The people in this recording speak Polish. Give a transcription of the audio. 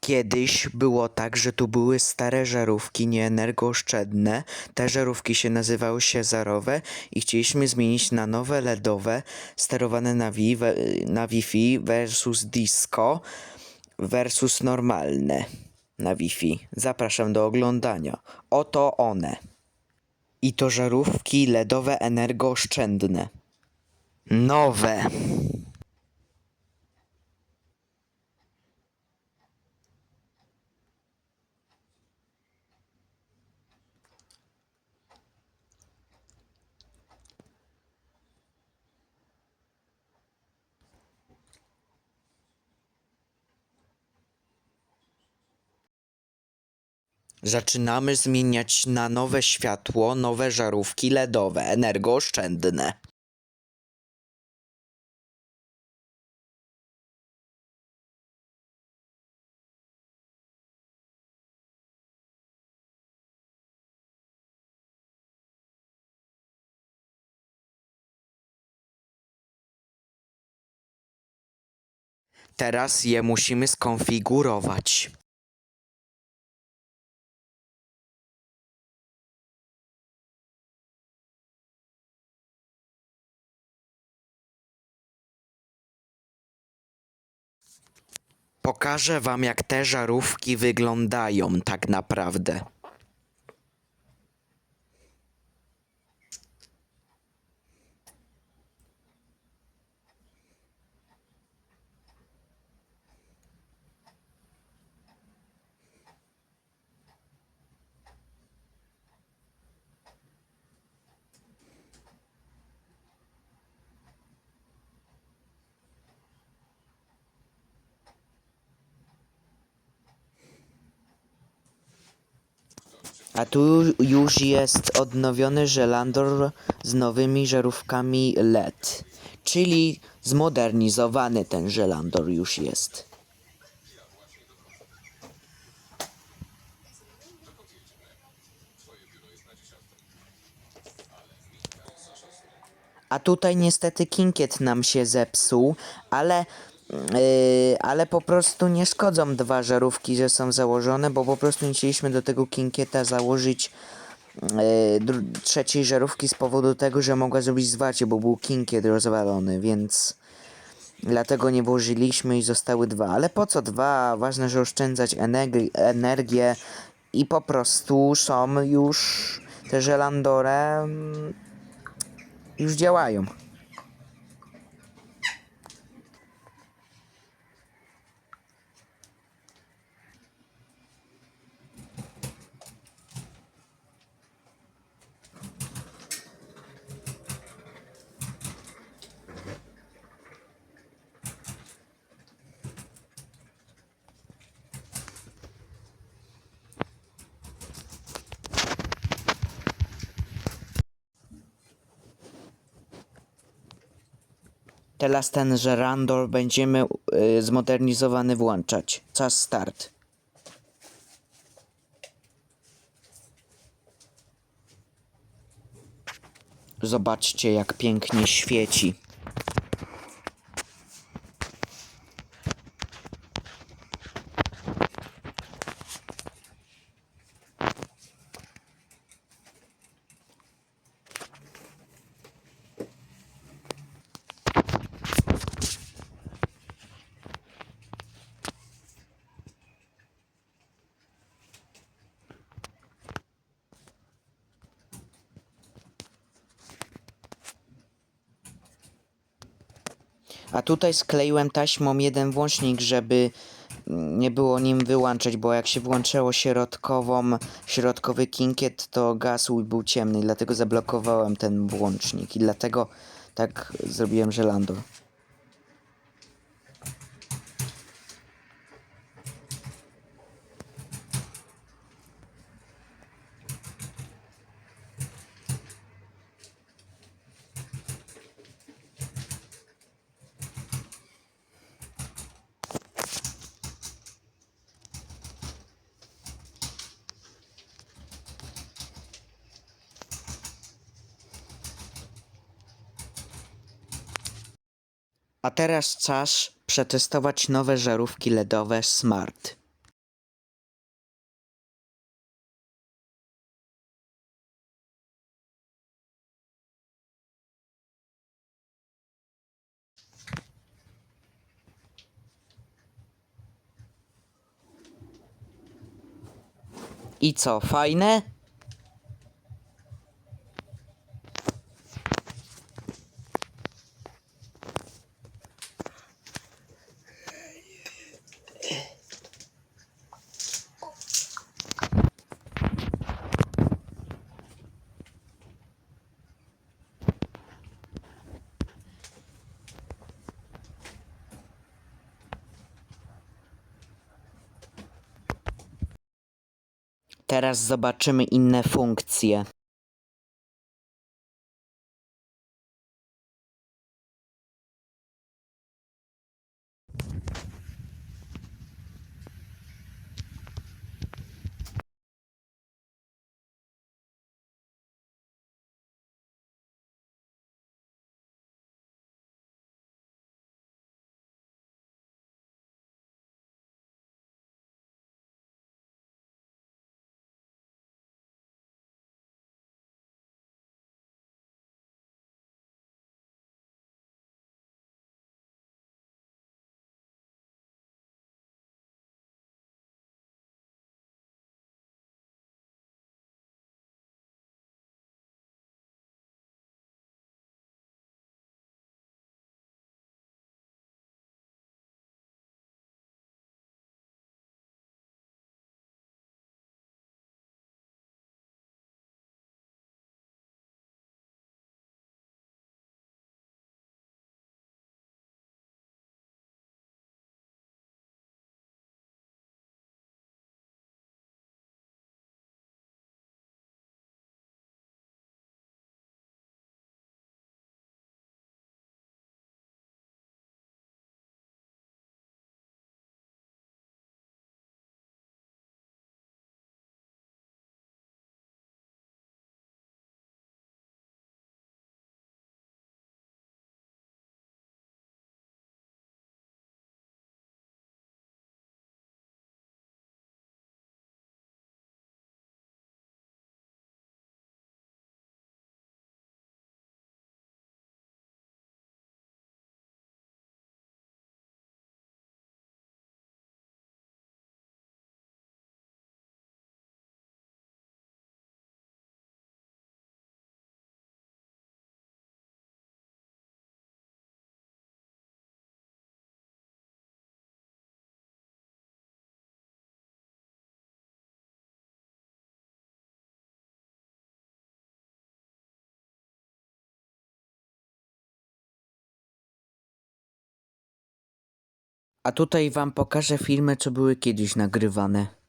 Kiedyś było tak, że tu były stare żarówki nieenergooszczędne. Te żarówki się nazywały siezarowe i chcieliśmy zmienić na nowe LEDowe sterowane na, Wi, na Wi-Fi versus disco versus normalne na Wi-Fi. Zapraszam do oglądania. Oto one. I to żarówki LEDowe energooszczędne. Nowe. Zaczynamy zmieniać na nowe światło, nowe żarówki LEDowe, energooszczędne. Teraz je musimy skonfigurować. Pokażę wam jak te żarówki wyglądają tak naprawdę. A tu już jest odnowiony żelandor z nowymi żarówkami LED. Czyli zmodernizowany ten żelandor już jest. A tutaj niestety kinkiet nam się zepsuł, ale, yy, ale po prostu nie szkodzą dwa żarówki, że są założone, bo po prostu nie chcieliśmy do tego kinkieta założyć yy, trzeciej żarówki z powodu tego, że mogła zrobić zwarcie, bo był kinkiet rozwalony, więc dlatego nie włożyliśmy i zostały dwa. Ale po co dwa? Ważne, że oszczędzać energię, energię i po prostu są już te żelandore mm, już działają. Teraz ten żerandol będziemy y, zmodernizowany włączać. Czas start. Zobaczcie jak pięknie świeci. A tutaj skleiłem taśmą jeden włącznik, żeby nie było nim wyłączać, bo jak się włączyło środkową, środkowy kinkiet, to gasł i był ciemny, dlatego zablokowałem ten włącznik i dlatego tak zrobiłem żelandor. A teraz czas przetestować nowe żarówki LEDowe Smart. I co, fajne? Teraz zobaczymy inne funkcje. A tutaj wam pokażę filmy, co były kiedyś nagrywane.